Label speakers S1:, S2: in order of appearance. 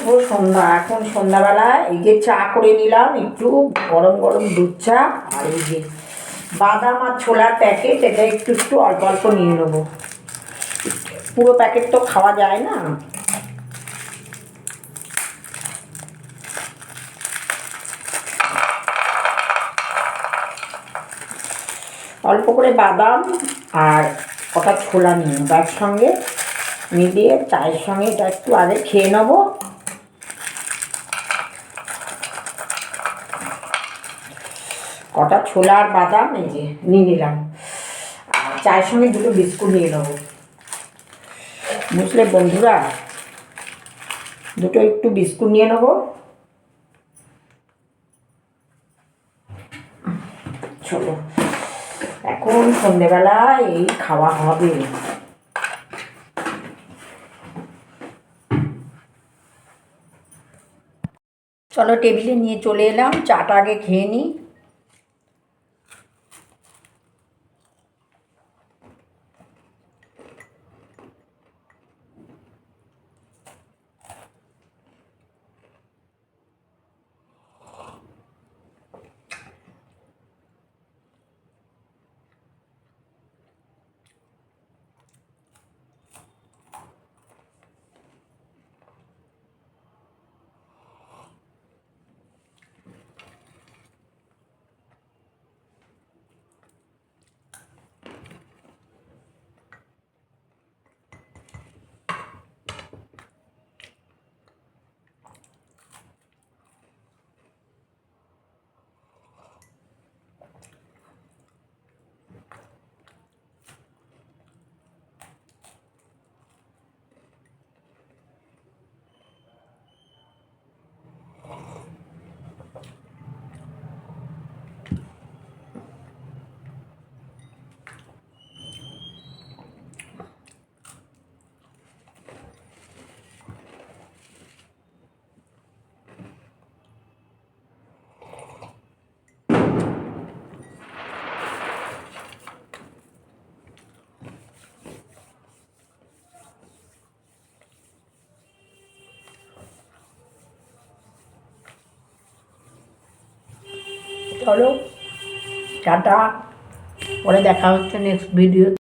S1: শুভ সন্ধ্যা। এখন সন্ধ্যাবেলায় এই যে চা করে নিলাম, একটু গরম গরম দুধ চা আর এই যে বাদাম আর ছোলার প্যাকেট, এটা একটু একটু অল্প অল্প নিয়ে নেব। পুরো প্যাকেট তো খাওয়া যায় না। অল্প করে বাদাম আর কটা ছোলা নিয়ে নেব। একসঙ্গে মিলিয়ে চায়ের সঙ্গে এটা একটু আগে খেয়ে নেব। কটা ছোলা আর বাদাম, এই যে নিয়ে নিলাম। আর চায়ের সঙ্গে দুটো বিস্কুট নিয়ে নেব। বুঝলে বন্ধুরা, দুটো একটু বিস্কুট নিয়ে নেব। চলো, এখন সন্ধেবেলা এই খাওয়া হবে। চলো টেবিলে নিয়ে চলে এলাম, চাটা আগে খেয়ে নিই। চলো টাটা। পরে দেখা হচ্ছে নেক্সট ভিডিও